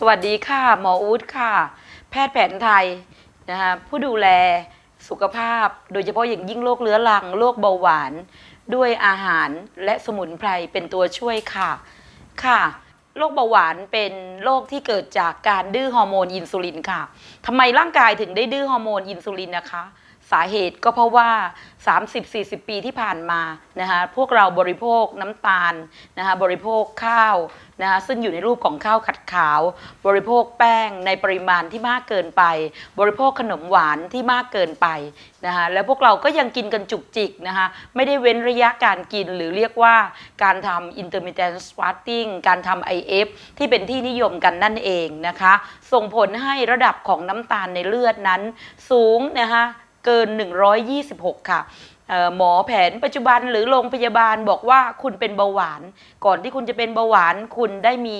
สวัสดีค่ะ หมออูดค่ะ แพทย์แผนไทยนะคะผู้ดูแลสุขภาพ โดยเฉพาะอย่างยิ่งโรคเรื้อรังโรคเบาหวาน ด้วยอาหารและสมุนไพรเป็นตัวช่วยค่ะค่ะโรคเบาหวานเป็นโรคที่เกิดจากการดื้อฮอร์โมนอินซูลินค่ะทำไมร่างกายถึงได้ดื้อฮอร์โมนอินซูลินนะคะ สาเหตุก็เพราะว่า 30-40 ปีที่ผ่านมานะคะพวกเราบริโภคน้ำตาลนะคะบริโภคข้าวนะคะซึ่งอยู่ในรูปของข้าวขัดขาว บริโภคแป้งในปริมาณที่มากเกินไป บริโภคขนมหวานที่มากเกินไปนะคะแล้วพวกเราก็ยังกินกันจุกจิกนะคะไม่ได้เว้นระยะการกินหรือเรียกว่าการทำ intermittent fasting การทำ IF ที่เป็นที่นิยมกันนั่นเองนะคะส่งผลให้ระดับของน้ำตาลในเลือดนั้นสูงนะคะ เกิน 126 ค่ะเอ่อหมอแผนปัจจุบันหรือโรงพยาบาลบอกว่าคุณเป็นเบาหวาน ก่อนที่คุณจะเป็นเบาหวาน คุณได้มี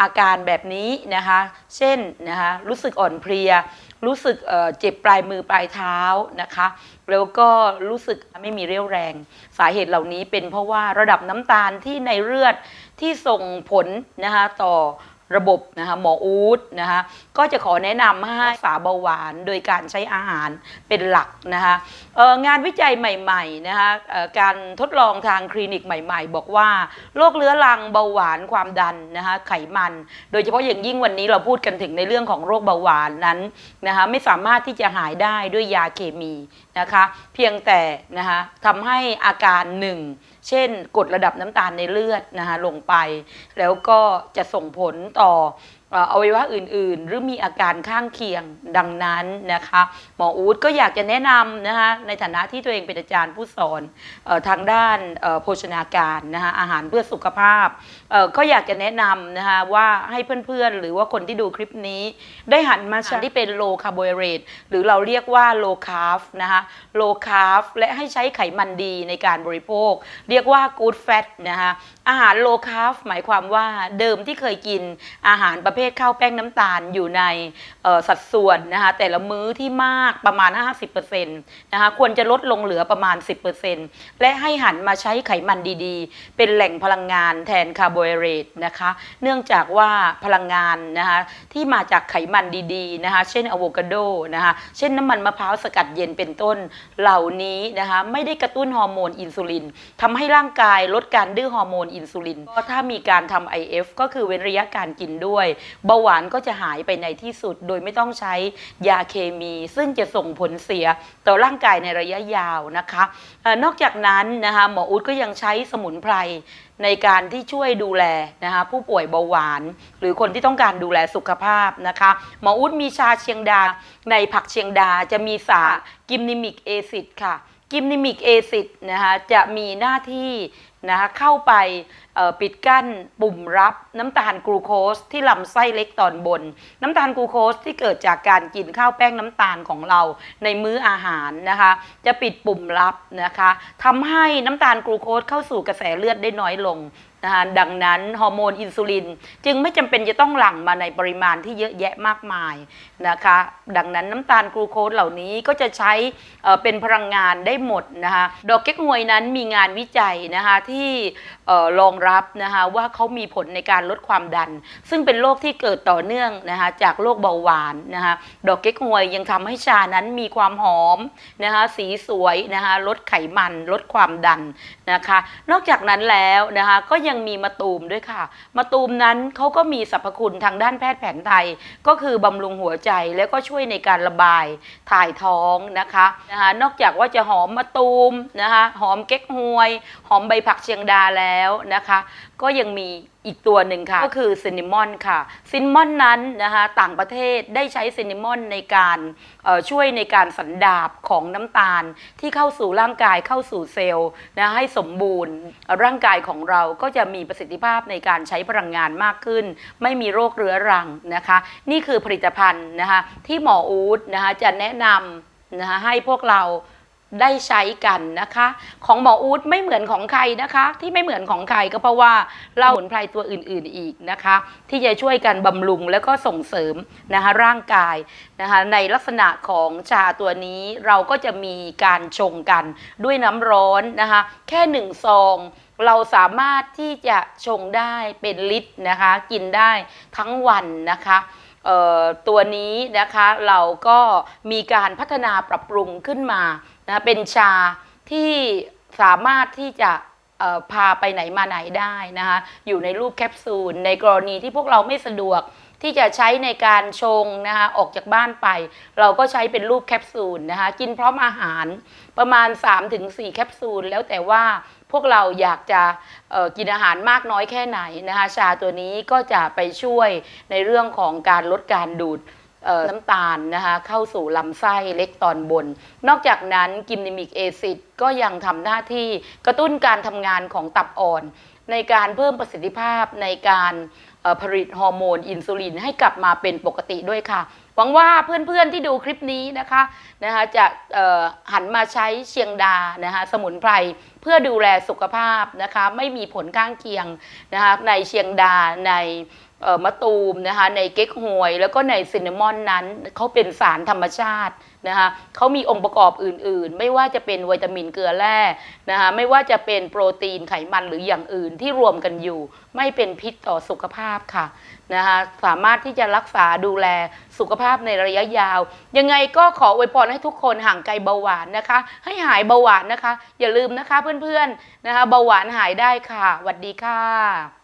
อาการแบบนี้นะคะ เช่นนะคะรู้สึกอ่อนเพลีย รู้สึกเจ็บปลายมือปลายเท้านะคะ แล้วก็รู้สึกไม่มีเรี่ยวแรง สาเหตุเหล่านี้เป็นเพราะว่าระดับน้ำตาลที่ในเลือดที่ส่งผลนะคะต่อ ระบบนะคะหมออู๊ดนะคะก็จะขอแนะนำให้รักษาเบาหวานโดยการใช้อาหารเป็นหลักนะคะงานวิจัยใหม่ๆนะคะการทดลองทางคลินิกใหม่ ๆ บอกว่าโรคเรื้อรังเบาหวานความดันนะคะไขมัน โดยเฉพาะอย่างยิ่งวันนี้เราพูดกันถึงในเรื่องของโรคเบาหวานนั้นนะคะไม่สามารถที่จะหายได้ด้วยยาเคมี นะคะเพียงแต่นะคะทำให้อาการหนึ่งเช่น กดระดับน้ำตาลในเลือดนะคะลงไป แล้วก็จะส่งผลต่อ อ่ออวัยวะอื่นๆ หรือมีอาการข้างเคียงดังนั้นนะคะหมออู๊ดก็อยากจะแนะนำนะคะในฐานะที่ตัวเองเป็นอาจารย์ผู้สอนเออทางด้านเอ่อโภชนาการนะคะอาหารเพื่อสุขภาพเอ่อก็อยากจะแนะนำนะคะว่าให้เพื่อนๆ หรือว่าคนที่ดูคลิปนี้ ได้หันมาใช้ที่เป็น low carbohydrate หรือเราเรียกว่า low carb นะคะ low carb และให้ใช้ไขมันดีในการบริโภค เรียกว่า good fat นะคะอาหาร low carb หมายความว่าเดิมที่เคยกินอาหารประเภทข้าวแป้งน้ำตาลอยู่ในสัดส่วนนะคะแต่ละมื้อที่มากประมาณ 50%นะคะควรจะลดลงเหลือประมาณ 10%และให้หันมาใช้ไขมันดีๆ เป็นแหล่งพลังงานแทนคาร์โบไฮเดรตนะคะเนื่องจากว่าพลังงานนะคะที่มาจากไขมันดีๆนะคะเช่นอะโวคาโดนะคะเช่นน้ำมันมะพร้าวสกัดเย็นเป็นต้นเหล่านี้นะคะไม่ได้กระตุ้นฮอร์โมนอินซูลินทำให้ร่างกายลดการดื้อฮอร์โมนอินซูลินก็ถ้ามีการทำ IF ก็คือเว้นระยะการกินด้วยเบาหวานก็จะหายไปในที่สุด โดยไม่ต้องใช้ยาเคมี ซึ่งจะส่งผลเสียต่อร่างกายในระยะยาวนะคะนอกจากนั้นนะคะหมออู๊ดก็ยังใช้สมุนไพรในการที่ช่วยดูแลนะคะผู้ป่วยเบาหวาน หรือคนที่ต้องการดูแลสุขภาพนะคะหมออุ๊ดมีชาเชียงดา ในผักเชียงดาจะมีสารกิมนิมิกเอซิดค่ะกิมนิมิกเอซิดนะคะจะมีหน้าที่นะคะเข้าไป ปิดกั้นปุ่มรับน้ำตาลกลูโคสที่ลำไส้เล็กตอนบน น้ำตาลกลูโคสที่เกิดจากการกินข้าวแป้งน้ำตาลของเราในมื้ออาหารนะคะ จะปิดปุ่มรับนะคะทำให้น้ำตาลกลูโคสเข้าสู่กระแสเลือดได้น้อยลงนะคะดังนั้นฮอร์โมนอินซูลิน จึงไม่จำเป็นจะต้องหลั่งมาในปริมาณที่เยอะแยะมากมายนะคะ ดังนั้นน้ำตาลกลูโคสเหล่านี้ก็จะใช้เป็นพลังงานได้หมดนะคะดอกเก๊กฮวยนั้นมีงานวิจัยนะคะที่เอ่อรองรับนะคะว่าเขามีผลในการลดความดัน ซึ่งเป็นโรคที่เกิดต่อเนื่องนะคะจากโรคเบาหวานนะคะดอกเก๊กฮวยยังทำให้ชานั้นมีความหอมนะคะสีสวยนะคะลดไขมัน ลดความดันนะคะ นอกจากนั้นแล้วนะคะก็ยังมีมะตูมด้วยค่ะมะตูมนั้นเขาก็มีสรรพคุณทางด้านแพทย์แผนไทย ก็คือบำรุงหัวใจแล้วก็ช่วยในการระบายถ่ายท้องนะคะนะคะนอกจากว่าจะหอมมะตูมนะคะหอมเก๊กฮวย หอมใบผักเชียงดาแล้วนะคะก็ยังมีอีกตัวหนึ่งค่ะ ก็คือซินนามอนค่ะซินนามอนนั้นนะคะต่างประเทศได้ใช้ซินนามอนในการเอ่อช่วยในการสันดาบของน้ำตาลที่เข้าสู่ร่างกายเข้าสู่เซลล์นะให้สมบูรณ์ ร่างกายของเราก็จะมีประสิทธิภาพในการใช้พลังงานมากขึ้น ไม่มีโรคเรื้อรังนะคะ นี่คือผลิตภัณฑ์นะคะที่หมออู๊ดนะคะจะแนะนำนะคะให้พวกเรา ได้ใช้กันนะคะ ของหมออู๊ดไม่เหมือนของใครนะคะ ที่ไม่เหมือนของใครก็เพราะว่าเราสมุนไพรตัวอื่นๆอีกนะคะ ที่จะช่วยกันบำรุงแล้วก็ส่งเสริมนะคะร่างกายนะคะในลักษณะของชาตัวนี้เราก็จะมีการชงกันด้วยน้ำร้อนนะคะ แค่หนึ่งซองเราสามารถที่จะชงได้เป็นลิตรนะคะ กินได้ทั้งวันนะคะตัวนี้นะคะเราก็มีการพัฒนาปรับปรุงขึ้นมา นะเป็นชาที่สามารถที่จะพาไปไหนมาไหนได้นะคะอยู่ในรูปแคปซูล ในกรณีที่พวกเราไม่สะดวกที่จะใช้ในการชงนะคะออกจากบ้านไป เราก็ใช้เป็นรูปแคปซูลนะคะกินพร้อมอาหารประมาณ 3-4 แคปซูล แล้วแต่ว่าพวกเราอยากจะกินอาหารมากน้อยแค่ไหนนะคะชาตัวนี้ก็จะไปช่วยในเรื่องของการลดการดูด น้ำตาลนะคะเข้าสู่ลำไส้เล็กตอนบน นอกจากนั้นกิมนิมิกเอซิดก็ยังทำหน้าที่กระตุ้นการทำงานของตับอ่อน ในการเพิ่มประสิทธิภาพในการผลิตฮอร์โมนอินซูลินให้กลับมาเป็นปกติด้วยค่ะ หวังว่าเพื่อนๆที่ดูคลิปนี้นะคะนะคะจะหันมาใช้เชียงดานะคะสมุนไพรเพื่อดูแลสุขภาพนะคะไม่มีผลข้างเคียงนะคะในเชียงดาใน มะตูมนะคะในเก๊กฮวย แล้วก็ในซินนามอนนั้นเขาเป็นสารธรรมชาตินะคะเขามีองค์ประกอบอื่นๆ ไม่ว่าจะเป็นวิตามินเกลือแร่นะคะไม่ว่าจะเป็นโปรตีนไขมันหรืออย่างอื่นที่รวมกันอยู่ ไม่เป็นพิษต่อสุขภาพค่ะนะคะสามารถที่จะรักษาดูแลสุขภาพในระยะยาว ยังไงก็ขออวยพรให้ทุกคนห่างไกลเบาหวานนะคะ ให้หายเบาหวานนะคะ อย่าลืมนะคะเพื่อนๆนะคะเบาหวานหายได้ค่ะสวัสดีค่ะ